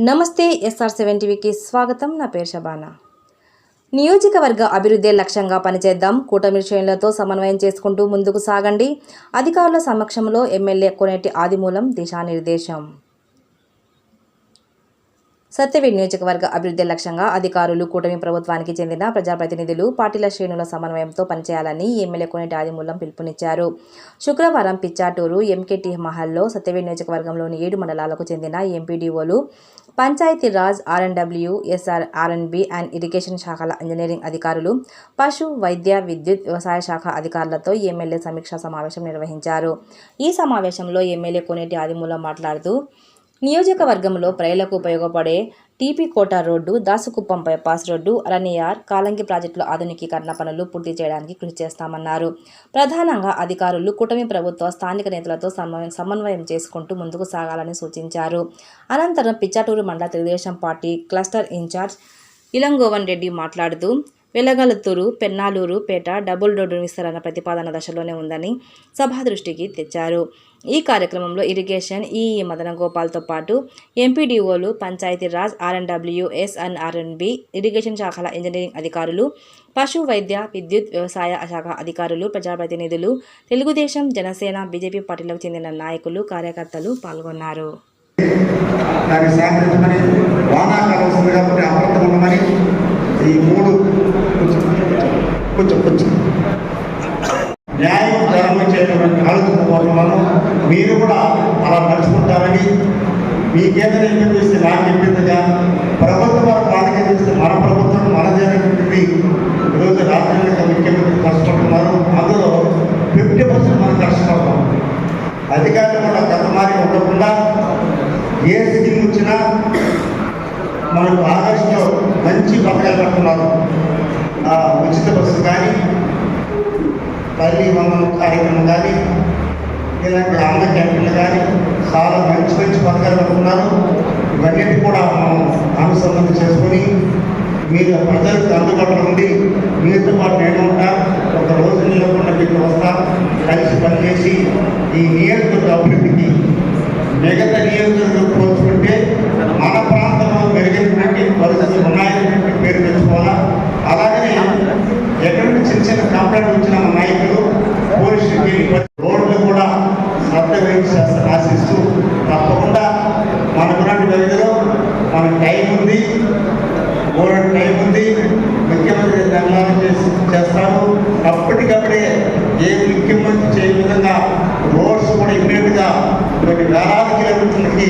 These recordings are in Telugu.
నమస్తే ఎస్ఆర్ సెవెన్ టీవీకి స్వాగతం. నా పేరు షబానా నియోజకవర్గ అభివృద్ధి లక్ష్యంగా పనిచేద్దాం. కూటమి శ్రేణులతో సమన్వయం చేసుకుంటూ ముందుకు సాగండి. అధికారుల సమక్షంలో ఎమ్మెల్యే కొనేటి ఆదిమూలం దిశానిర్దేశం. సత్యవేడ్ నియోజకవర్గ అభివృద్ధి లక్ష్యంగా అధికారులు కూటమి ప్రభుత్వానికి చెందిన ప్రజాప్రతినిధులు పార్టీల శ్రేణుల సమన్వయంతో పనిచేయాలని ఎమ్మెల్యే కొనేటి ఆదిమూలం పిలుపునిచ్చారు. శుక్రవారం పిచ్చాటూరు ఎంకేటీ మహల్లో సత్యవేడ్ నియోజకవర్గంలోని ఏడు మండలాలకు చెందిన ఎంపీడీఓలు Panchayati Raj RNW SR RNB and irrigation శాఖల ఇంజనీరింగ్ అధికారులు పశు వైద్య విద్యుత్ వ్యవసాయ శాఖ అధికారులతో ఎమ్మెల్యే సమీక్షా సమావేశం నిర్వహించారు. ఈ సమావేశంలో ఎమ్మెల్యే కొనేటి ఆదిమూలం మాట్లాడుతూ నియోజకవర్గంలో ప్రజలకు ఉపయోగపడే TP Kota road Dasukuppam bypass road Araniyar Kalangi ప్రాజెక్టుల ఆధునికీకరణ పనులు పూర్తి చేయడానికి కృషి చేస్తామన్నారు. ప్రధానంగా అధికారులు కూటమి ప్రభుత్వ స్థానిక నేతలతో సమన్వయం సమన్వయం చేసుకుంటూ ముందుకు సాగాలని సూచించారు. అనంతరం పిచ్చాటూరు మండల Telugu Desam party cluster incharge Ilangovan Reddy మాట్లాడుతూ వెలగలుత్తూరు పెన్నాలూరు పేట డబుల్ రోడ్డు విస్తరణ ప్రతిపాదన దశలోనే ఉందని సభా దృష్టికి తెచ్చారు. ఈ కార్యక్రమంలో ఇరిగేషన్ ఈఈ మదన గోపాల్తో పాటు ఎంపీడీఓలు పంచాయతీరాజ్ ఆర్ఎన్డబ్ల్యూ ఎస్ఎన్ఆర్ఎన్బి ఇరిగేషన్ శాఖల ఇంజనీరింగ్ అధికారులు పశు వైద్య విద్యుత్ వ్యవసాయ శాఖ అధికారులు ప్రజాప్రతినిధులు తెలుగుదేశం జనసేన బీజేపీ పార్టీలకు చెందిన నాయకులు కార్యకర్తలు పాల్గొన్నారు. ఈ మూడు కొంచెం కొంచెం. న్యాయం ధర్మం చేసేటువంటి ఆలోచించబోతున్నాను మీరు కూడా అలా నడుచుకుంటారని మీకేదైనా ఏం చేస్తే నాకు చెప్పిందిగా ప్రభుత్వం వారు వాళ్ళకి చేస్తే మన ప్రభుత్వం మనదేనటువంటిది ఈరోజు రాష్ట్రానికి ముఖ్యమంత్రి కష్టపడుతున్నారు అందులో ఫిఫ్టీ పర్సెంట్ మనం కష్టపడతాం అధికారులు కూడా గత మారి ఉండకుండా ఏ స్కీమ్ వచ్చినా మనకు ఆగస్టులో మంచి పథకాలు పెడుతున్నారు ఆ, ఉచిత బస్సు కానీ తల్లి వందనం కార్యక్రమం కానీ ఇలాంటి అన్న క్యాంటీన్లు కానీ చాలా మంచి మంచి పథకాలు పెడుతున్నారు ఇవన్నీ కూడా మనం అనుసంధానం చేసుకొని మీరు ప్రజలకు అందుబాటులో ఉండి మీతో పాటు నేను చిన్న చిన్న కంప్లైంట్ వచ్చిన నాయకులు పోలీసులకి రోడ్లు కూడా శ్రద్ధ ఆశిస్తూ తప్పకుండా మనకున్నటువంటి వ్యక్తిలో మనకు టైం ఉంది మూడు టైం ఉంది ముఖ్యమంత్రి నిర్ణయం చేసి చేస్తాము. అప్పటికప్పుడే ఏ ముఖ్యమంత్రి చేయని విధంగా రోడ్స్ కూడా ఇమ్మీడియట్గా కొన్ని వేలాది కిలోమీటర్లకి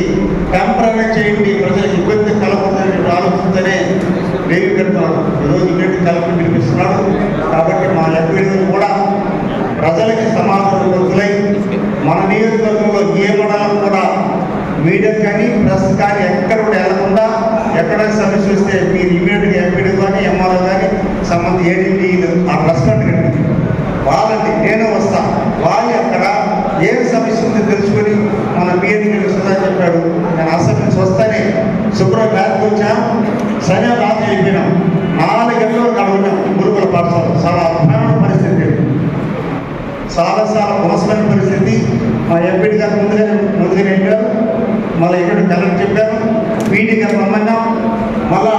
టెంపరీ చేయండి ప్రజలకు ఇబ్బంది కలగకూడదని ఆలోచనతోనే లేవి కడుతున్నాడు ఈరోజు ఇమ్మీడియట్ కలపడం పిలిపిస్తున్నాడు. కాబట్టి ప్రజలకి సమాధానం వదులై మన నియోజకవర్గంలో ఏ మండలం కూడా మీడియా కానీ ప్రెస్ కానీ ఎక్కడ కూడా వెళ్ళకుండా ఎక్కడ సమస్య వస్తే మీరు ఇమీడియట్గా ఎంపీడీ కానీ ఎంఆర్ఓ కానీ సంబంధ ఏడీటీ ఆ రెస్పెక్ట్ కండి వాళ్ళని నేను వస్తా. వాళ్ళు అక్కడ ఏం సమస్య ఉందో తెలుసుకొని మన మీటింగ్ వస్తుందని చెప్పాడు. నేను అసలు నుంచి వస్తానే. శుభ్రం బ్యాగ్కి వచ్చాం. సరే రాత్రి అయిపోయినాం చాలా చాలా మోసమైన పరిస్థితి. మా ఎంపీటీ గారు ముందుగానే ముందుగానే వెళ్ళారు మళ్ళీ ఇక్కడ కలెక్టర్ చెప్పారు. పీడీ గారు రమ్మన్నాం మళ్ళా